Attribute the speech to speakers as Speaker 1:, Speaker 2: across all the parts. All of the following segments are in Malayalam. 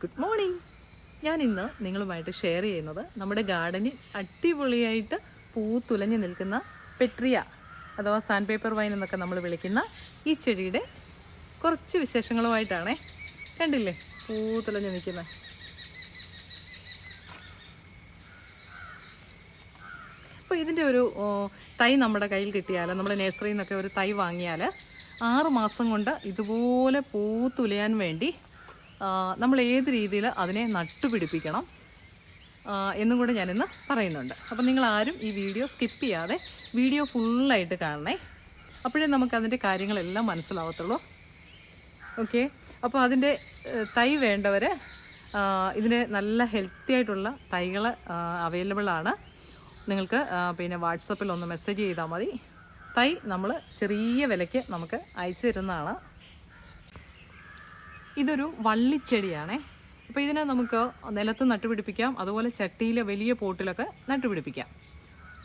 Speaker 1: ഗുഡ് മോർണിംഗ് ഞാൻ ഇന്ന് നിങ്ങളുമായിട്ട് ഷെയർ ചെയ്യുന്നത് നമ്മുടെ ഗാർഡനിൽ അടിപൊളിയായിട്ട് പൂ പൂത്തുലഞ്ഞു നിൽക്കുന്ന പെട്രിയ അഥവാ സാൻഡ് പേപ്പർ വൈൻ എന്നൊക്കെ നമ്മൾ വിളിക്കുന്ന ഈ ചെടിയുടെ കുറച്ച് വിശേഷങ്ങളുമായിട്ടാണേ. കണ്ടില്ലേ? പൂ പൂത്തുലഞ്ഞു നിൽക്കുന്നത് അപ്പോൾ ഇതിന്റെ ഒരു തൈ നമ്മുടെ കയ്യിൽ കിട്ടിയാൽ നമ്മൾ നഴ്സറിയിൽ നിന്നൊക്കെ ഒരു തൈ വാങ്ങിയാൽ ആറ് മാസം കൊണ്ട് ഇതുപോലെ പൂ പൂത്തുലയാൻ വേണ്ടി നമ്മൾ ഏത് രീതിയിൽ അതിനെ നട്ടുപിടിപ്പിക്കണം എന്നും കൂടെ ഞാനിന്ന് പറയുന്നുണ്ട്. അപ്പം നിങ്ങൾ ആരും ഈ വീഡിയോ സ്കിപ്പ് ചെയ്യാതെ വീഡിയോ ഫുള്ളായിട്ട് കാണണേ. അപ്പോഴേ നമുക്ക് അതിന്റെ കാര്യങ്ങളെല്ലാം മനസ്സിലാവത്തുള്ളൂ. ഓക്കെ അപ്പോൾ അതിന്റെ തൈ വേണ്ടവർ ഇതിന് നല്ല ഹെൽത്തി ആയിട്ടുള്ള തൈകൾ അവൈലബിളാണ് നിങ്ങൾക്ക് പിന്നെ വാട്സപ്പിൽ ഒന്ന് മെസ്സേജ് ചെയ്താൽ മതി. തൈ നമ്മൾ ചെറിയ വിലയ്ക്ക് നമുക്ക് അയച്ചു തരുന്നതാണ്. ഇതൊരു വള്ളിച്ചെടിയാണേ. അപ്പോൾ ഇതിനെ നമുക്ക് നിലത്ത് നട്ടുപിടിപ്പിക്കാം. അതുപോലെ ചട്ടിയിലെ വലിയ പോട്ടിലൊക്കെ നട്ടുപിടിപ്പിക്കാം.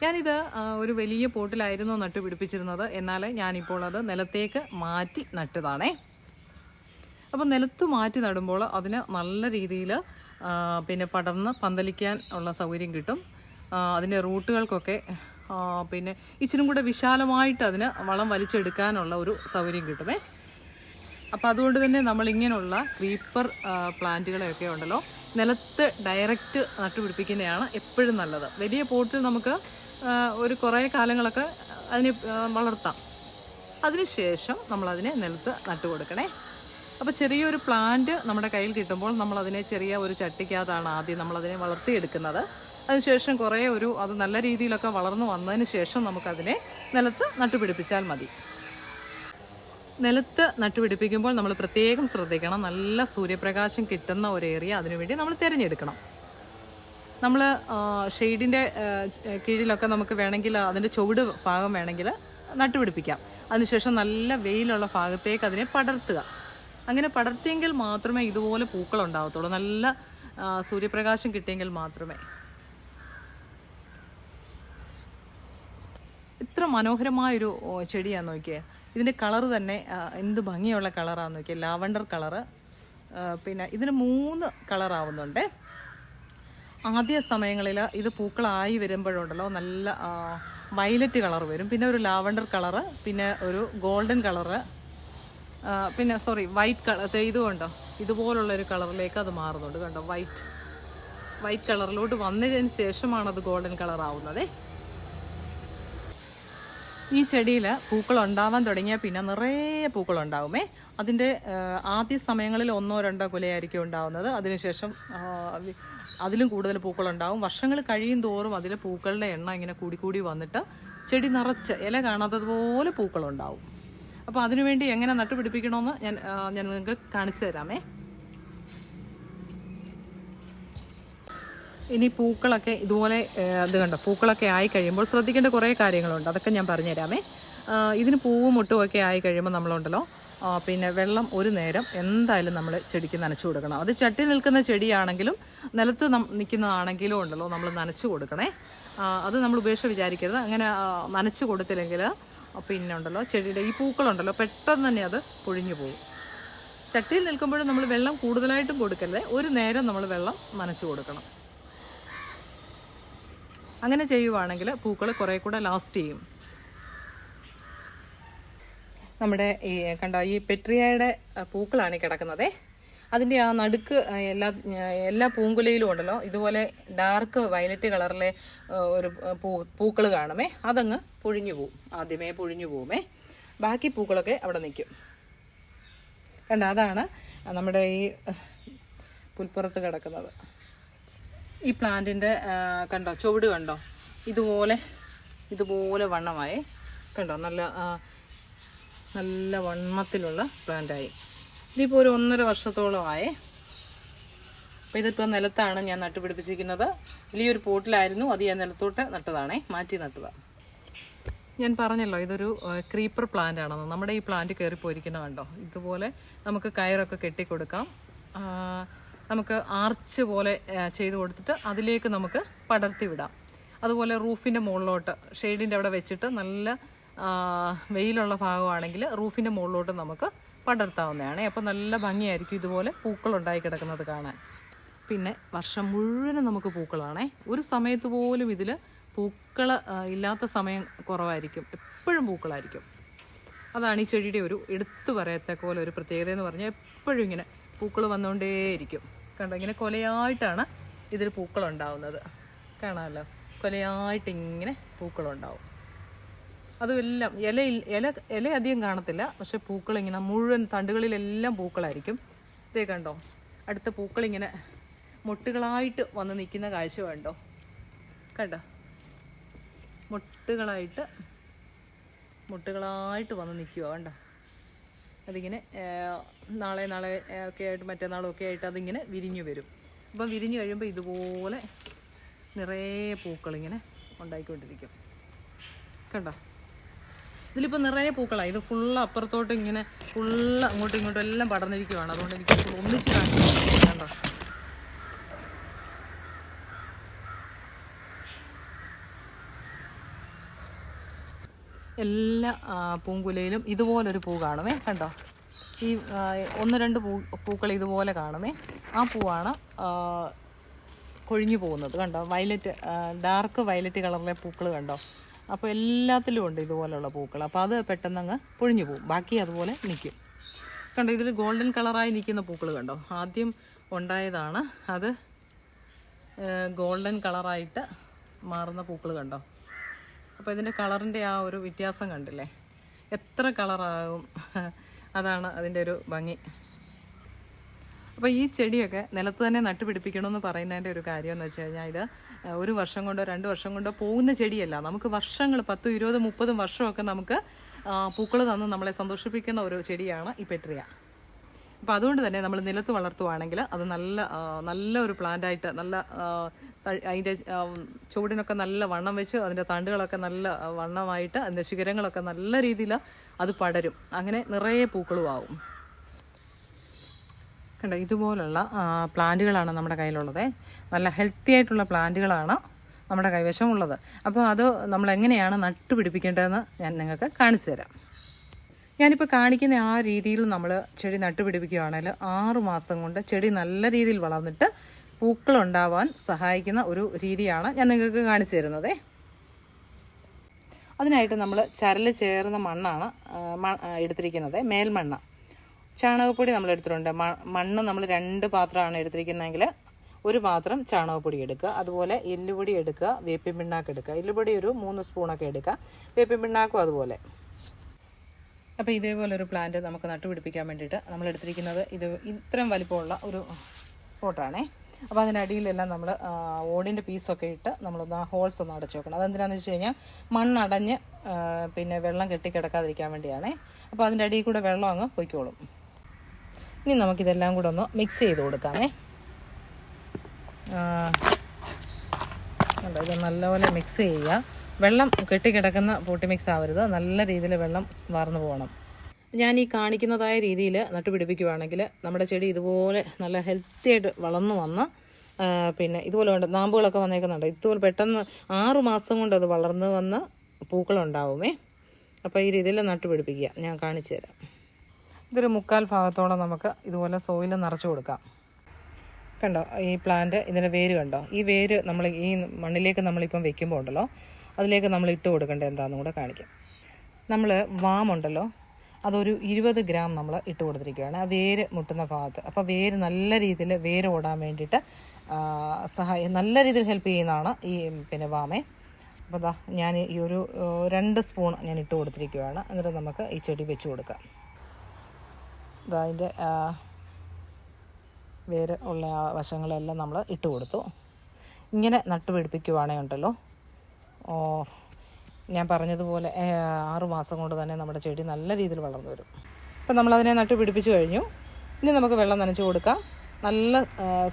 Speaker 1: ഞാനിത് ഒരു വലിയ പോട്ടിലായിരുന്നു നട്ടുപിടിപ്പിച്ചിരുന്നത്. എന്നാൽ ഞാനിപ്പോൾ അത് നിലത്തേക്ക് മാറ്റി നട്ടതാണേ. അപ്പോൾ നിലത്ത് മാറ്റി നടുമ്പോൾ അതിന് നല്ല രീതിയിൽ പിന്നെ പടർന്ന് പന്തലിക്കാൻ ഉള്ള സൗകര്യം കിട്ടും. അതിന്റെ റൂട്ടുകൾക്കൊക്കെ പിന്നെ ഇച്ചിരും കൂടെ വിശാലമായിട്ട് അതിന് വളം വലിച്ചെടുക്കാനുള്ള ഒരു സൗകര്യം കിട്ടുമേ. അപ്പോൾ അതുകൊണ്ട് തന്നെ നമ്മൾ ഇങ്ങനെയുള്ള ക്രീപ്പർ പ്ലാന്റുകളെയൊക്കെ ഉണ്ടല്ലോ നിലത്ത് ഡയറക്റ്റ് നട്ടുപിടിപ്പിക്കുന്നതാണ് എപ്പോഴും നല്ലത്. വലിയ പോട്ടിൽ നമുക്ക് ഒരു കുറേ കാലങ്ങളൊക്കെ അതിനെ വളർത്താം. അതിനുശേഷം നമ്മളതിനെ നിലത്ത് നട്ടു കൊടുക്കണേ അപ്പോൾ ചെറിയൊരു പ്ലാന്റ് നമ്മുടെ കയ്യിൽ കിട്ടുമ്പോൾ നമ്മളതിനെ ചെറിയ ഒരു ചട്ടിക്കകത്താണ് ആദ്യം നമ്മളതിനെ വളർത്തിയെടുക്കുന്നത്. അതിനുശേഷം കുറേ ഒരു അത് നല്ല രീതിയിലൊക്കെ വളർന്നു വന്നതിന് ശേഷം നമുക്കതിനെ നിലത്ത് നട്ടുപിടിപ്പിച്ചാൽ മതി. നിലത്ത് നട്ടുപിടിപ്പിക്കുമ്പോൾ നമ്മൾ പ്രത്യേകം ശ്രദ്ധിക്കണം. നല്ല സൂര്യപ്രകാശം കിട്ടുന്ന ഒരു ഏരിയ അതിനുവേണ്ടി നമ്മൾ തിരഞ്ഞെടുക്കണം. നമ്മൾ ഷെയ്ഡിന്റെ കീഴിലൊക്കെ നമുക്ക് വേണമെങ്കിൽ അതിന്റെ ചുവട് ഭാഗം വേണമെങ്കിൽ നട്ടുപിടിപ്പിക്കാം. അതിനുശേഷം നല്ല വെയിലുള്ള ഭാഗത്തേക്ക് അതിനെ പടർത്തുക. അങ്ങനെ പടർത്തിയെങ്കിൽ മാത്രമേ ഇതുപോലെ പൂക്കൾ ഉണ്ടാകത്തുള്ളൂ നല്ല സൂര്യപ്രകാശം കിട്ടിയെങ്കിൽ മാത്രമേ. ഇത്ര മനോഹരമായൊരു ചെടിയാണ് നോക്കിയേ. ഇതിന്റെ കളർ തന്നെ എന്ത് ഭംഗിയുള്ള കളറാന്ന് നോക്കിയാൽ ലാവണ്ടർ കളറ്. പിന്നെ ഇതിന് മൂന്ന് കളറാവുന്നുണ്ട് ആദ്യ സമയങ്ങളിൽ ഇത് പൂക്കളായി വരുമ്പോഴുണ്ടല്ലോ നല്ല വയലറ്റ് കളർ വരും. പിന്നെ ഒരു ലാവണ്ടർ കളറ് പിന്നെ ഒരു ഗോൾഡൻ കളറ്. പിന്നെ സോറി വൈറ്റ് കളർ ഇതുകൊണ്ടോ ഇതുപോലുള്ള ഒരു കളറിലേക്ക് അത് മാറുന്നുണ്ട്. കണ്ടോ? വൈറ്റ്. വൈറ്റ് കളറിലോട്ട് വന്നതിന് ശേഷമാണ് അത് ഗോൾഡൻ കളർ ആവുന്നത് ഈ ചെടിയിൽ പൂക്കൾ ഉണ്ടാവാൻ തുടങ്ങിയാൽ പിന്നെ നിറയെ പൂക്കൾ ഉണ്ടാവുമേ. അതിന്റെ ആദ്യ സമയങ്ങളിൽ ഒന്നോ രണ്ടോ കുലയായിരിക്കും ഉണ്ടാവുന്നത്. അതിനുശേഷം അതിലും കൂടുതൽ പൂക്കൾ ഉണ്ടാവും. വർഷങ്ങൾ കഴിയും തോറും അതിലെ പൂക്കളുടെ എണ്ണം ഇങ്ങനെ കൂടിക്കൂടി കൂടി വന്നിട്ട് ചെടി നിറച്ച് ഇല കാണാത്തതുപോലെ പൂക്കളുണ്ടാവും അപ്പോൾ അതിനുവേണ്ടി എങ്ങനെ നട്ടുപിടിപ്പിക്കണമെന്ന് ഞാൻ ഞാൻ നിങ്ങൾക്ക് കാണിച്ചു തരാമേ. ഇനി പൂക്കളൊക്കെ ഇതുപോലെ ഇത് കണ്ടോ പൂക്കളൊക്കെ ആയി കഴിയുമ്പോൾ ശ്രദ്ധിക്കേണ്ട കുറേ കാര്യങ്ങളുണ്ട്. അതൊക്കെ ഞാൻ പറഞ്ഞുതരാമേ. ഇതിന് പൂവും മുട്ടും ഒക്കെ ആയി കഴിയുമ്പോൾ നമ്മളുണ്ടല്ലോ. പിന്നെ വെള്ളം ഒരു നേരം എന്തായാലും നമ്മൾ ചെടിക്ക് നനച്ചു കൊടുക്കണം. അത് ചട്ടി നിൽക്കുന്ന ചെടിയാണെങ്കിലും നിലത്ത് നിൽക്കുന്നതാണെങ്കിലും ഉണ്ടല്ലോ നമ്മൾ നനച്ചു കൊടുക്കണേ. അത് നമ്മൾ ഉപേക്ഷ വിചാരിക്കരുത്. അങ്ങനെ നനച്ചു കൊടുത്തില്ലെങ്കിൽ പിന്നെ ഉണ്ടല്ലോ ചെടിയുടെ ഈ പൂക്കളുണ്ടല്ലോ പെട്ടെന്ന് തന്നെ അത് പൊഴിഞ്ഞു പോകും. ചട്ടിയിൽ നിൽക്കുമ്പോഴും നമ്മൾ വെള്ളം കൂടുതലായിട്ടും കൊടുക്കല്ലേ ഒരു നേരം നമ്മൾ വെള്ളം നനച്ചു കൊടുക്കണം. അങ്ങനെ ചെയ്യുവാണെങ്കിൽ പൂക്കൾ കുറേ കൂടെ ലാസ്റ്റ് ചെയ്യും. നമ്മുടെ ഈ കണ്ട ഈ പെട്രിയയുടെ പൂക്കളാണ് കിടക്കുന്നത്. അതിന്റെ ആ നടുക്ക് എല്ലാ എല്ലാ പൂങ്കുലയിലും ഉണ്ടല്ലോ. ഇതുപോലെ ഡാർക്ക് വയലറ്റ് കളറിലെ ഒരു പൂ പൂക്കൾ കാണുമേ. അതങ്ങ് പൊഴിഞ്ഞു പോവും. ആദ്യമേ പൊഴിഞ്ഞു പോവുമേ. ബാക്കി പൂക്കളൊക്കെ അവിടെ നിൽക്കും. കണ്ട അതാണ് നമ്മുടെ ഈ പുൽപ്പുറത്ത് കിടക്കുന്നത്. ഈ പ്ലാന്റിന്റെ കണ്ടോ ചുവട് കണ്ടോ? ഇതുപോലെ ഇതുപോലെ വണ്ണമായി. കണ്ടോ നല്ല നല്ല വണ്ണത്തിലുള്ള പ്ലാന്റായി. ഇതിപ്പോൾ ഒരു ഒന്നര വർഷത്തോളമായി. അപ്പോൾ ഇതിപ്പോൾ നിലത്താണ് ഞാൻ നട്ടുപിടിപ്പിച്ചിരിക്കുന്നത്. വലിയൊരു പോട്ടിലായിരുന്നു. അത് ഞാൻ നിലത്തോട്ട് നട്ടതാണേ മാറ്റി നട്ടതാണ് ഞാൻ പറഞ്ഞല്ലോ ഇതൊരു ക്രീപ്പർ പ്ലാന്റ് ആണെന്ന്. നമ്മുടെ ഈ പ്ലാന്റ് കയറിപ്പോയിരിക്കുന്ന കണ്ടോ? ഇതുപോലെ നമുക്ക് കയറൊക്കെ കെട്ടിക്കൊടുക്കാം. നമുക്ക് ആർച്ച് പോലെ ചെയ്ത് കൊടുത്തിട്ട് അതിലേക്ക് നമുക്ക് പടർത്തി വിടാം. അതുപോലെ റൂഫിന്റെ മുകളിലോട്ട് ഷെയ്ഡിന്റെ അവിടെ വെച്ചിട്ട് നല്ല വെയിലുള്ള ഭാഗമാണെങ്കിൽ റൂഫിന്റെ മുകളിലോട്ട് നമുക്ക് പടർത്താവുന്നതാണ്. അപ്പോൾ നല്ല ഭംഗിയായിരിക്കും ഇതുപോലെ പൂക്കൾ ഉണ്ടായി കിടക്കുന്നത് കാണാൻ. പിന്നെ വർഷം മുഴുവനും നമുക്ക് പൂക്കളാണേ. ഒരു സമയത്ത് പോലും ഇതിൽ പൂക്കൾ ഇല്ലാത്ത സമയം കുറവായിരിക്കും. എപ്പോഴും പൂക്കളായിരിക്കും. അതാണ് ഈ ചെടിയുടെ ഒരു എടുത്തു പറയത്തക്ക പോലെ ഒരു പ്രത്യേകത എന്ന് പറഞ്ഞാൽ എപ്പോഴും ഇങ്ങനെ പൂക്കൾ വന്നുകൊണ്ടേയിരിക്കും. കണ്ടോ ഇങ്ങനെ കൊലയായിട്ടാണ് ഇതിൽ പൂക്കൾ ഉണ്ടാവുന്നത് കാണാമല്ലോ. കൊലയായിട്ട് ഇങ്ങനെ പൂക്കളുണ്ടാവും. അതും എല്ലാം ഇല ഇല ഇല അധികം കാണത്തില്ല. പക്ഷെ പൂക്കൾ ഇങ്ങനെ മുഴുവൻ തണ്ടുകളിലെല്ലാം പൂക്കളായിരിക്കും. ഇതേ കണ്ടോ അടുത്ത പൂക്കൾ ഇങ്ങനെ മുട്ടുകളായിട്ട് വന്ന് നിൽക്കുന്ന കാഴ്ച കണ്ടോ? കണ്ടോ? മുട്ടുകളായിട്ട് മുട്ടുകളായിട്ട് വന്ന് നിൽക്കുക കണ്ടോ? അതിങ്ങനെ നാളെ നാളെ ഒക്കെ ആയിട്ട് മറ്റന്നാളും ഒക്കെ ആയിട്ട് അതിങ്ങനെ വിരിഞ്ഞു വരും. അപ്പം വിരിഞ്ഞു കഴിയുമ്പോൾ ഇതുപോലെ നിറയെ പൂക്കളിങ്ങനെ ഉണ്ടായിക്കൊണ്ടിരിക്കും. കണ്ടോ? ഇതിലിപ്പോൾ നിറയെ പൂക്കളാണ് ഇത് ഫുള്ള് അപ്പുറത്തോട്ട് ഇങ്ങനെ ഫുള്ള് അങ്ങോട്ടും ഇങ്ങോട്ടും എല്ലാം പടർന്നിരിക്കുവാണ്. അതുകൊണ്ട് എനിക്ക് ഒന്നിച്ച് കാണിക്കാൻ കണ്ടോ? എല്ലാ പൂങ്കുലയിലും ഇതുപോലൊരു പൂ കാണുമേ കണ്ടോ? ഈ ഒന്ന് രണ്ട് പൂ പൂക്കൾ ഇതുപോലെ കാണുമേ. ആ പൂവാണ് കൊഴിഞ്ഞു പോകുന്നത് കണ്ടോ? വയലറ്റ് ഡാർക്ക് വയലറ്റ് കളറിലെ പൂക്കൾ കണ്ടോ? അപ്പോൾ എല്ലാത്തിലും ഉണ്ട് ഇതുപോലെയുള്ള പൂക്കൾ. അപ്പോൾ അത് പെട്ടെന്ന് അങ്ങ് പൊഴിഞ്ഞു പോകും. ബാക്കി അതുപോലെ നിൽക്കും. കണ്ടോ ഇതിൽ ഗോൾഡൻ കളറായി നിൽക്കുന്ന പൂക്കൾ കണ്ടോ? ആദ്യം ഉണ്ടായതാണ് അത് ഗോൾഡൻ കളറായിട്ട് മാറുന്ന പൂക്കൾ കണ്ടോ? അപ്പോൾ ഇതിന്റെ കളറിന്റെ ആ ഒരു വ്യത്യാസം കണ്ടില്ലേ? എത്ര കളറാകും? അതാണ് അതിന്റെ ഒരു ഭംഗി. അപ്പോൾ ഈ ചെടിയൊക്കെ നിലത്ത് തന്നെ നട്ടുപിടിപ്പിക്കണമെന്ന് പറയുന്നതിന്റെ ഒരു കാര്യം എന്ന് വെച്ച് കഴിഞ്ഞാൽ ഇത് ഒരു വർഷം കൊണ്ടോ രണ്ട് വർഷം കൊണ്ടോ പോകുന്ന ചെടിയല്ല. നമുക്ക് വർഷങ്ങൾ പത്തും ഇരുപതും മുപ്പതും വർഷമൊക്കെ നമുക്ക് പൂക്കൾ തന്ന് നമ്മളെ സന്തോഷിപ്പിക്കുന്ന ഒരു ചെടിയാണ് ഈ പെട്രിയ. അപ്പോൾ അതുകൊണ്ട് തന്നെ നമ്മൾ നിലത്ത് വളർത്തുവാണെങ്കിൽ അത് നല്ല നല്ല ഒരു പ്ലാന്റായിട്ട് നല്ല അതിന്റെ ചുവടിനൊക്കെ നല്ല വണ്ണം വെച്ച് അതിന്റെ തണ്ടുകളൊക്കെ നല്ല വണ്ണമായിട്ട് അതിന്റെ ശിഖരങ്ങളൊക്കെ നല്ല രീതിയിൽ അത് പടരും. അങ്ങനെ നിറയെ പൂക്കളും ആവും. കണ്ടോ? ഇതുപോലുള്ള പ്ലാന്റുകളാണ് നമ്മുടെ കയ്യിലുള്ളത്. നല്ല ഹെൽത്തി ആയിട്ടുള്ള പ്ലാന്റുകളാണ് നമ്മുടെ കൈവശം ഉള്ളത് അപ്പോൾ അത് നമ്മൾ എങ്ങനെയാണ് നട്ടുപിടിപ്പിക്കേണ്ടതെന്ന് ഞാൻ നിങ്ങൾക്ക് കാണിച്ചു തരാം. ഞാനിപ്പോൾ കാണിക്കുന്ന ആ രീതിയിൽ നമ്മൾ ചെടി നട്ടുപിടിപ്പിക്കുകയാണെങ്കിൽ ആറു മാസം കൊണ്ട് ചെടി നല്ല രീതിയിൽ വളർന്നിട്ട് പൂക്കൾ ഉണ്ടാവാൻ സഹായിക്കുന്ന ഒരു രീതിയാണ് ഞാൻ നിങ്ങൾക്ക് കാണിച്ചു തരുന്നത്. അതിനായിട്ട് നമ്മൾ ചരൽ ചേർന്ന മണ്ണാണ് എടുത്തിരിക്കുന്നത് മേൽമണ്ണ. ചാണകപ്പൊടി നമ്മൾ എടുത്തിട്ടുണ്ട്. മണ്ണ് നമ്മൾ രണ്ട് പാത്രമാണ് എടുത്തിരിക്കുന്നതെങ്കിൽ ഒരു പാത്രം ചാണകപ്പൊടി എടുക്കുക. അതുപോലെ എല്ലുപൊടി എടുക്കുക വേപ്പിൻ പിണ്ണാക്ക് എടുക്കുക. എല്ലുപൊടി ഒരു മൂന്ന് സ്പൂണൊക്കെ എടുക്കുക. വേപ്പിൻ പിണ്ണാക്കും അതുപോലെ. അപ്പോൾ ഇതേപോലെ ഒരു പ്ലാന്റ് നമുക്ക് നട്ടുപിടിപ്പിക്കാൻ വേണ്ടിയിട്ട് നമ്മൾ എടുത്തിരിക്കുന്നത് ഇത് ഇത്രയും വലിപ്പമുള്ള ഒരു പോട്ടാണേ അപ്പോൾ അതിനടിയിലെല്ലാം നമ്മൾ ഓടിന്റെ പീസൊക്കെ ഇട്ട് നമ്മളൊന്ന് ആ ഹോൾസ് ഒന്ന് അടച്ചു വെക്കണം. അതെന്തിനാണെന്ന് വെച്ച് കഴിഞ്ഞാൽ മണ്ണടഞ്ഞ് പിന്നെ വെള്ളം കെട്ടിക്കിടക്കാതിരിക്കാൻ വേണ്ടിയാണേ. അപ്പോൾ അതിന്റെ അടിയിൽ കൂടെ വെള്ളം അങ്ങ് പൊയ്ക്കോളും. ഇനി നമുക്കിതെല്ലാം കൂടെ ഒന്ന് മിക്സ് ചെയ്ത് കൊടുക്കാമേ. ഇത് നല്ലപോലെ മിക്സ് ചെയ്യുക. വെള്ളം കെട്ടിക്കിടക്കുന്ന പൊട്ടി മിക്സ് ആവരുത്. നല്ല രീതിയിൽ വെള്ളം വാർന്നു പോകണം. ഞാൻ ഈ കാണിക്കുന്നതായ രീതിയിൽ നട്ടുപിടിപ്പിക്കുവാണെങ്കിൽ നമ്മുടെ ചെടി ഇതുപോലെ നല്ല ഹെൽത്തി ആയിട്ട് വളർന്നു വന്ന് പിന്നെ ഇതുപോലെ ഉണ്ട് നാമ്പുകളൊക്കെ വന്നേക്കുന്നുണ്ട്. ഇതുപോലെ പെട്ടെന്ന് ആറു മാസം കൊണ്ട് അത് വളർന്നു വന്ന് പൂക്കളുണ്ടാവുമേ. അപ്പോൾ ഈ രീതിയിൽ നട്ടുപിടിപ്പിക്കുക ഞാൻ കാണിച്ചു തരാം. ഇതൊരു മുക്കാൽ ഭാഗത്തോളം നമുക്ക് ഇതുപോലെ സോയിൽ നിറച്ചു കൊടുക്കാം. കണ്ടോ ഈ പ്ലാന്റ് ഇതിന്റെ വേര് കണ്ടോ? ഈ വേര് നമ്മൾ ഈ മണ്ണിലേക്ക് നമ്മളിപ്പം വെക്കുമ്പോൾ ഉണ്ടല്ലോ അതിലേക്ക് നമ്മൾ ഇട്ട് കൊടുക്കേണ്ടത് എന്താണെന്നും കൂടെ കാണിക്കാം. നമ്മൾ വാമുണ്ടല്ലോ അതൊരു ഇരുപത് ഗ്രാം നമ്മൾ ഇട്ട് കൊടുത്തിരിക്കുകയാണ്. ആ വേര് മുട്ടുന്ന ഭാഗത്ത്. അപ്പോൾ വേര് നല്ല രീതിയിൽ വേര് ഓടാൻ വേണ്ടിയിട്ട് സഹായം നല്ല രീതിയിൽ ഹെൽപ്പ് ചെയ്യുന്നതാണ് ഈ പിന്നെ വാമേ. അപ്പോൾ ദാ ഞാൻ ഈ ഒരു രണ്ട് സ്പൂൺ ഞാൻ ഇട്ട് കൊടുത്തിരിക്കുകയാണ്. എന്നിട്ട് നമുക്ക് ഈ ചെടി വെച്ച് കൊടുക്കാം. ഇതാ അതിന്റെ വേര് ഉള്ള വശങ്ങളെല്ലാം നമ്മൾ ഇട്ട് കൊടുത്തു. ഇങ്ങനെ നട്ടുപിടിപ്പിക്കുവാണേ ഉണ്ടല്ലോ. ഞാൻ പറഞ്ഞതുപോലെ ആറു മാസം കൊണ്ട് തന്നെ നമ്മുടെ ചെടി നല്ല രീതിയിൽ വളർന്നു വരും. അപ്പം നമ്മളതിനെ നട്ടുപിടിപ്പിച്ച് കഴിഞ്ഞു. ഇനി നമുക്ക് വെള്ളം നനച്ചു കൊടുക്കാം. നല്ല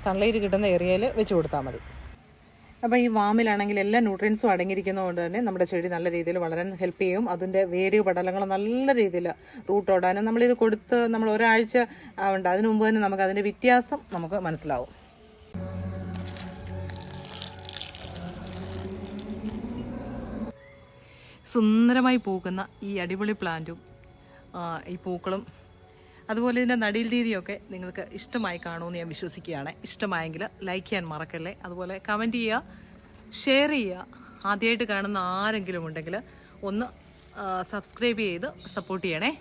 Speaker 1: സൺലൈറ്റ് കിട്ടുന്ന ഏരിയയിൽ വെച്ച് കൊടുത്താൽ മതി. അപ്പോൾ ഈ വാമിലാണെങ്കിൽ എല്ലാ ന്യൂട്രിയൻസും അടങ്ങിയിരിക്കുന്നതുകൊണ്ട് തന്നെ നമ്മുടെ ചെടി നല്ല രീതിയിൽ വളരാൻ ഹെൽപ്പ് ചെയ്യും. അതിന്റെ വേര് പടലങ്ങൾ നല്ല രീതിയിൽ റൂട്ട് ഓടാനും നമ്മളിത് കൊടുത്ത് നമ്മൾ ഒരാഴ്ച ഉണ്ട്. അതിനു മുമ്പ് തന്നെ നമുക്ക് അതിന്റെ വ്യത്യാസം നമുക്ക് മനസ്സിലാവും. സുന്ദരമായി പൂക്കുന്ന ഈ അടിപൊളി പ്ലാന്റും ഈ പൂക്കളും അതുപോലെ ഇതിന്റെ നടീൽ രീതിയൊക്കെ നിങ്ങൾക്ക് ഇഷ്ടമായി കാണുമെന്ന് ഞാൻ വിശ്വസിക്കുകയാണ്. ഇഷ്ടമായെങ്കിൽ ലൈക്ക് ചെയ്യാൻ മറക്കല്ലേ? അതുപോലെ കമന്റ് ചെയ്യുക ഷെയർ ചെയ്യുക. ആദ്യമായിട്ട് കാണുന്ന ആരെങ്കിലും ഉണ്ടെങ്കിൽ ഒന്ന് സബ്സ്ക്രൈബ് ചെയ്ത് സപ്പോർട്ട് ചെയ്യണേ.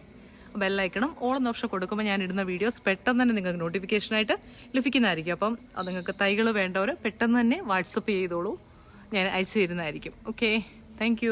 Speaker 1: ബെല്ലൈക്കണം എന്ന ഓപ്ഷൻ കൊടുക്കുമ്പോൾ ഞാൻ ഇടുന്ന വീഡിയോസ് പെട്ടെന്ന് തന്നെ നിങ്ങൾക്ക് നോട്ടിഫിക്കേഷനായിട്ട് ലഭിക്കുന്നതായിരിക്കും. അപ്പം അത് നിങ്ങൾക്ക് തൈകൾ വേണ്ടവർ പെട്ടെന്ന് തന്നെ വാട്സപ്പ് ചെയ്തോളൂ. ഞാൻ അയച്ചു തരുന്നതായിരിക്കും. Okay thank